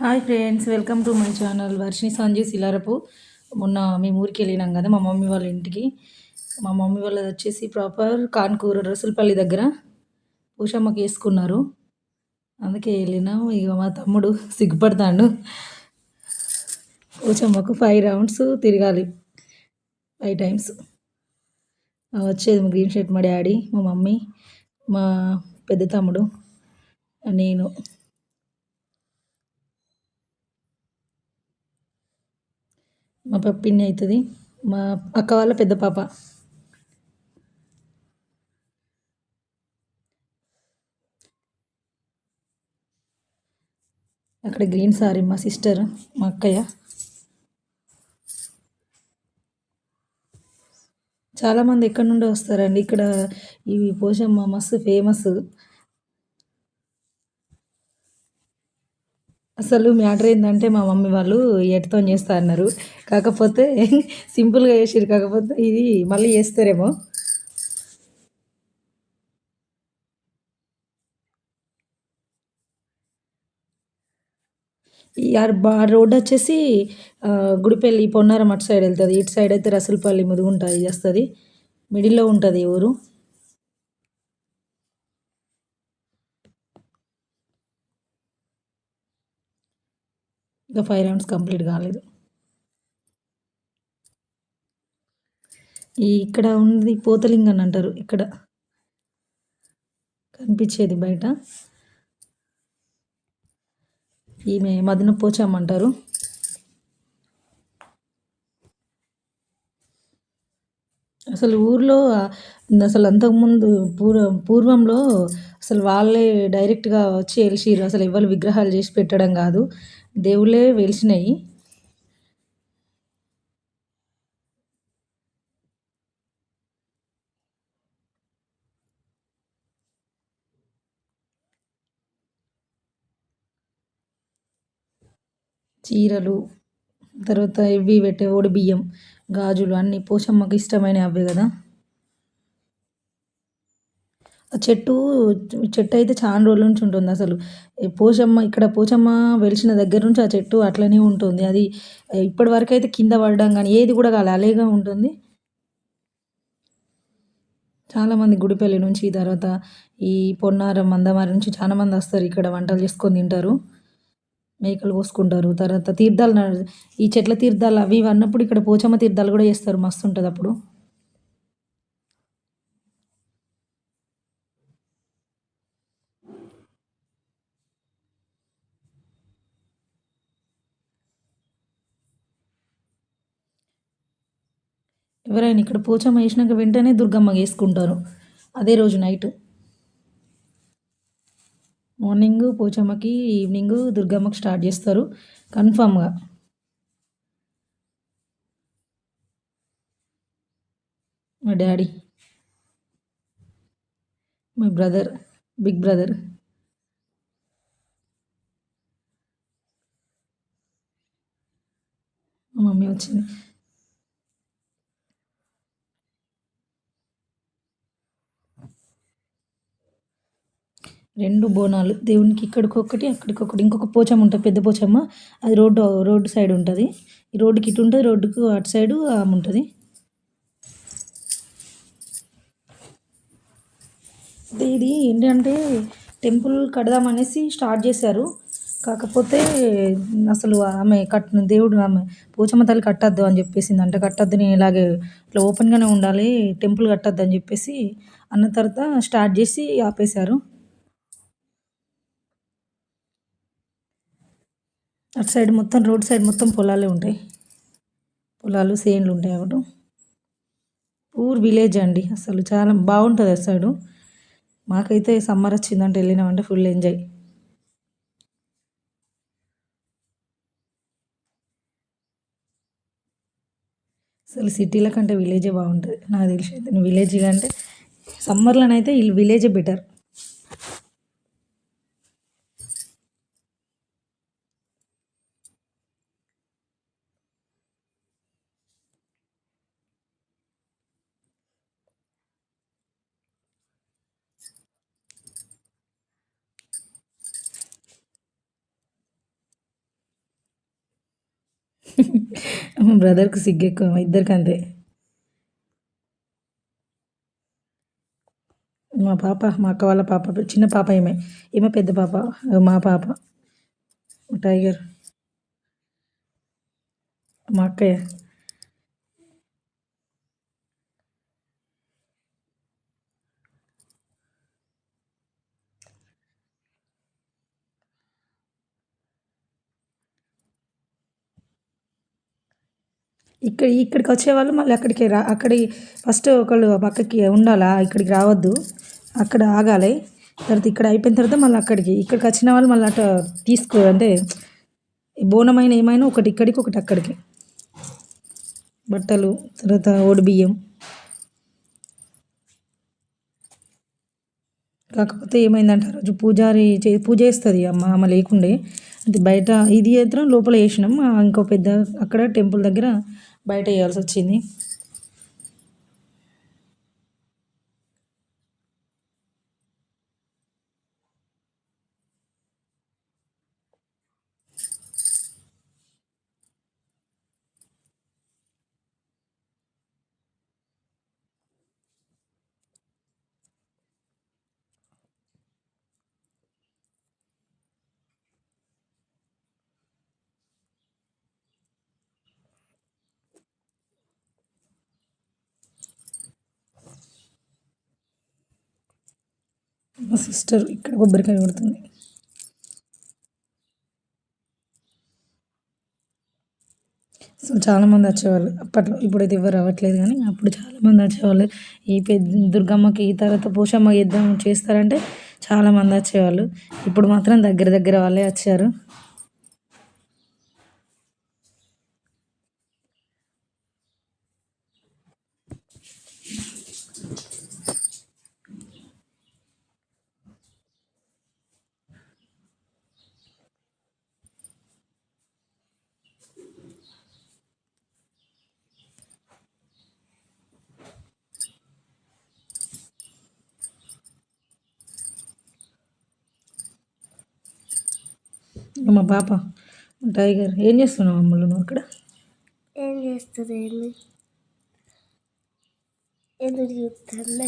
Hi friends welcome to my channel Varshini Sanjay Silarapu మొన్న మేము ఊరికి వెళ్ళినాం కదా మా మమ్మీ వాళ్ళ ఇంటికి. మా మమ్మీ వాళ్ళది వచ్చేసి ప్రాపర్ కాన్కూరు రసులపల్లి దగ్గర పూషమ్మకి వేసుకున్నారు అందుకే వెళ్ళినాం ఇక మా తమ్ముడు సిగ్గుపడతాడు. పూషమ్మకు ఫైవ్ రౌండ్స్ తిరగాలి ఫైవ్ టైమ్స్ వచ్చేది మా గ్రీన్ షర్ట్ మా డాడీ మా మమ్మీ మా పెద్ద తమ్ముడు నేను. మా పాప పిన్ని అవుతుంది మా అక్క వాళ్ళ పెద్ద పాప. అక్కడ గ్రీన్ సారీ మా సిస్టర్ మా అక్కయ్య. చాలామంది ఎక్కడి నుండి వస్తారండి. ఇక్కడ ఇవి పోషమ్మ మస్తు ఫేమస్ అసలు మ్యాటర్ ఏంటంటే మా మమ్మీ వాళ్ళు ఎటుతో చేస్తా అన్నారు. కాకపోతే సింపుల్గా చేసారు కాకపోతే ఇది మళ్ళీ చేస్తారేమో. బా రోడ్ వచ్చేసి గుడిపల్లి పొన్నారం అటు సైడ్ వెళ్తుంది. ఇటు సైడ్ అయితే రసలపల్లి ముదుగుంటాయి వస్తుంది. మిడిల్లో ఉంటుంది ఊరు. ఇంకా ఫైవ్ రౌండ్స్ కంప్లీట్ కాలేదు. ఈ ఇక్కడ ఉంది పోతలింగ అని అంటారు ఇక్కడ కనిపించేది బయట. ఈమె మదన పోచామంటారు అసలు ఊర్లో అసలు అంతకుముందు పూర్వ పూర్వంలో అసలు వాళ్ళే డైరెక్ట్గా వచ్చి వెలిసిరు అసలు ఎవరు విగ్రహాలు చేసి పెట్టడం కాదు. దేవుళ్ళే వెలిసినాయి చీరలు తర్వాత ఇవి పెట్టే ఓడి బియ్యం గాజులు అన్నీ పోషమ్మకి ఇష్టమైనవి అవే కదా. చెట్టు చెట్టు అయితే చాలా రోజుల నుంచి ఉంటుంది అసలు. పోచమ్మ ఇక్కడ పోచమ్మ వెలిసిన దగ్గర నుంచి ఆ చెట్టు అట్లనే ఉంటుంది. అది ఇప్పటి వరకు అయితే కింద పడడం కానీ ఏది కూడా కాలే అలాగే ఉంటుంది. చాలామంది గుడిపల్లి నుంచి తర్వాత ఈ పొన్నారం మందమారి నుంచి చాలామంది వస్తారు ఇక్కడ వంటలు చేసుకొని తింటారు. మేకలు కోసుకుంటారు. తర్వాత తీర్థాలు ఈ చెట్ల తీర్థాలు అవి ఇవి అన్నప్పుడు ఇక్కడ పోచమ్మ తీర్థాలు కూడా చేస్తారు. మస్తు ఉంటుంది అప్పుడు. ఎవరైనా ఇక్కడ పోచమ్మ వేసినాక వెంటనే దుర్గమ్మ వేసుకుంటారు. అదే రోజు నైట్ మార్నింగ్ పోచమ్మకి ఈవినింగ్ దుర్గమ్మకి స్టార్ట్ చేస్తారు. కన్ఫామ్గా మా daddy my brother big brother మా మమ్మీ వచ్చింది. రెండు బోనాలు. దేవునికి ఇక్కడికొకటి అక్కడికొకటి ఇంకొక పోచమ్మ ఉంటుంది పెద్ద పోచమ్మ. అది రోడ్డు రోడ్డు సైడ్ ఉంటుంది. ఈ రోడ్డుకి ఇటు ఉంటుంది రోడ్డుకు అటు సైడు ఆమె ఉంటుంది. ఇది ఏంటంటే టెంపుల్ కడదామనేసి స్టార్ట్ చేశారు. కాకపోతే అసలు ఆమె కట్ దేవుడు ఆమె పోచమ్మ తల్లి కట్టద్దు అని చెప్పేసింది అంటే కట్టద్దు నేను ఇలాగే ఇట్లా ఓపెన్గానే ఉండాలి టెంపుల్ కట్టద్దు అని చెప్పేసి అన్న తర్వాత స్టార్ట్ చేసి ఆపేశారు. అటు సైడ్ మొత్తం రోడ్ సైడ్ మొత్తం పొలాలే ఉంటాయి. పొలాలు సేన్లు ఉంటాయి అప్పుడు పూర్ విలేజ్ అండి అసలు. చాలా బాగుంటుంది అటు సైడు. మాకైతే సమ్మర్ వచ్చిందంటే వెళ్ళినామంటే ఫుల్ ఎంజాయ్. అసలు సిటీల కంటే విలేజే బాగుంటుంది. నాకు తెలిసి విలేజ్ కంటే సమ్మర్లోనైతే విలేజే బెటర్. బ్రదర్కి సిగ్గు ఎక్కువ ఇద్దరికి అంతే మా పాప మా అక్క వాళ్ళ పాప చిన్న పాప ఈమె. ఈమె పెద్ద పాప మా పాప. టైగర్. మా అక్కయ్య. ఇక్కడ ఇక్కడికి వచ్చేవాళ్ళు మళ్ళీ అక్కడికి రా అక్కడి ఫస్ట్ ఒకళ్ళు పక్కకి ఉండాలా ఇక్కడికి రావద్దు అక్కడ ఆగాలి. తర్వాత ఇక్కడ అయిపోయిన తర్వాత మళ్ళీ అక్కడికి ఇక్కడికి వచ్చిన వాళ్ళు మళ్ళీ అటు తీసుకో అంటే బోనమైన ఏమైనా ఒకటి ఇక్కడికి ఒకటి అక్కడికి. బట్టలు తర్వాత ఓడి బియ్యం. కాకపోతే ఏమైందంటే ఆ రోజు పూజారి చే పూజ చేస్తుంది అమ్మ ఆమె లేకుండే. అంటే బయట ఇది మాత్రం లోపల వేసినాం ఇంకో పెద్ద అక్కడ టెంపుల్ దగ్గర బయట వేయాల్సి వచ్చింది. మా సిస్టర్ ఇక్కడ కొబ్బరికాయ కొడుతుంది. అసలు చాలామంది వచ్చేవాళ్ళు అప్పట్లో ఇప్పుడైతే ఎవరు రావట్లేదు కానీ అప్పుడు చాలామంది వచ్చేవాళ్ళు. ఈ పెద్ద దుర్గమ్మకి ఈ తర్వాత పోషమ్మ యుద్ధం చేస్తారంటే చాలామంది వచ్చేవాళ్ళు. ఇప్పుడు మాత్రం దగ్గర దగ్గర వాళ్ళే వచ్చారు. మా పాప టైగర్ ఏం చేస్తున్నావు అమ్ములు నువ్వు అక్కడ ఏం చేస్తుంది ఎందుకు చూస్తున్నా